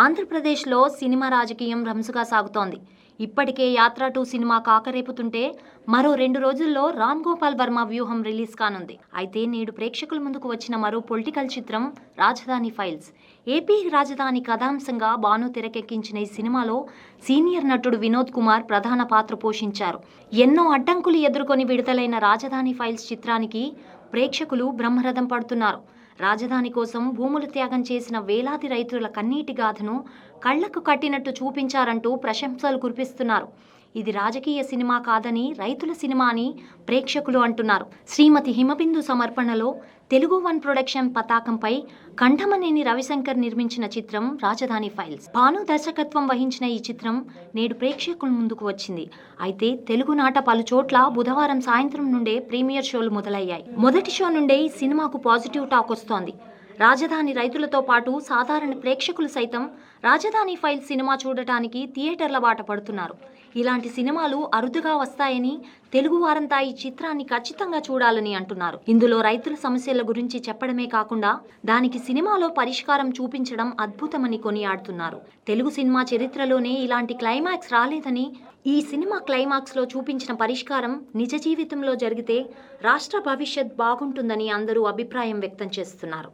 ఆంధ్రప్రదేశ్లో సినిమా రాజకీయం రంసుగా సాగుతోంది. ఇప్పటికే యాత్ర టూ సినిమా కాకరేపుతుంటే మరో రెండు రోజుల్లో రామ్ గోపాల్ వర్మ వ్యూహం రిలీజ్ కానుంది. అయితే నేడు ప్రేక్షకుల ముందుకు వచ్చిన మరో పొలిటికల్ చిత్రం రాజధాని ఫైల్స్. ఏపీ రాజధాని కథాంశంగా బాను తెరకెక్కించిన ఈ సినిమాలో సీనియర్ నటుడు వినోద్ కుమార్ ప్రధాన పాత్ర పోషించారు. ఎన్నో అడ్డంకులు ఎదుర్కొని విడుదలైన రాజధాని ఫైల్స్ చిత్రానికి ప్రేక్షకులు బ్రహ్మరథం పడుతున్నారు. రాజధాని కోసం భూములు త్యాగం చేసిన వేలాది రైతుల కన్నీటి గాథను కళ్ళకు కట్టినట్టు చూపించారంటూ ప్రశంసలు కురిపిస్తున్నారు. ఇది రాజకీయ సినిమా కాదని రైతుల సినిమా అని ప్రేక్షకులు అంటున్నారు. శ్రీమతి హిమబిందు సమర్పణలో తెలుగు వన్ ప్రొడక్షన్ పతాకంపై కంఠమనేని రవిశంకర్ నిర్మించిన చిత్రం రాజధాని ఫైల్స్. భాను దర్శకత్వం వహించిన ఈ చిత్రం నేడు ప్రేక్షకుల ముందుకు వచ్చింది. అయితే తెలుగునాట పలు చోట్ల బుధవారం సాయంత్రం నుండే ప్రీమియర్ షోలు మొదలయ్యాయి. మొదటి షో నుండే ఈ సినిమాకు పాజిటివ్ టాక్ వస్తోంది. రాజధాని రైతులతో పాటు సాధారణ ప్రేక్షకులు సైతం రాజధాని ఫైల్ సినిమా చూడటానికి థియేటర్ల బాట పడుతున్నారు. ఇలాంటి సినిమాలు అరుదుగా వస్తాయని తెలుగు వారంతా ఈ చిత్రాన్ని ఖచ్చితంగా చూడాలని అంటున్నారు. ఇందులో రైతుల సమస్యల గురించి చెప్పడమే కాకుండా దానికి సినిమాలో పరిష్కారం చూపించడం అద్భుతమని కొనియాడుతున్నారు. తెలుగు సినిమా చరిత్రలోనే ఇలాంటి క్లైమాక్స్ రాలేదని ఈ సినిమా క్లైమాక్స్లో చూపించిన పరిష్కారం నిజ జీవితంలో జరిగితే రాష్ట్ర భవిష్యత్ బాగుంటుందని అందరూ అభిప్రాయం వ్యక్తం చేస్తున్నారు.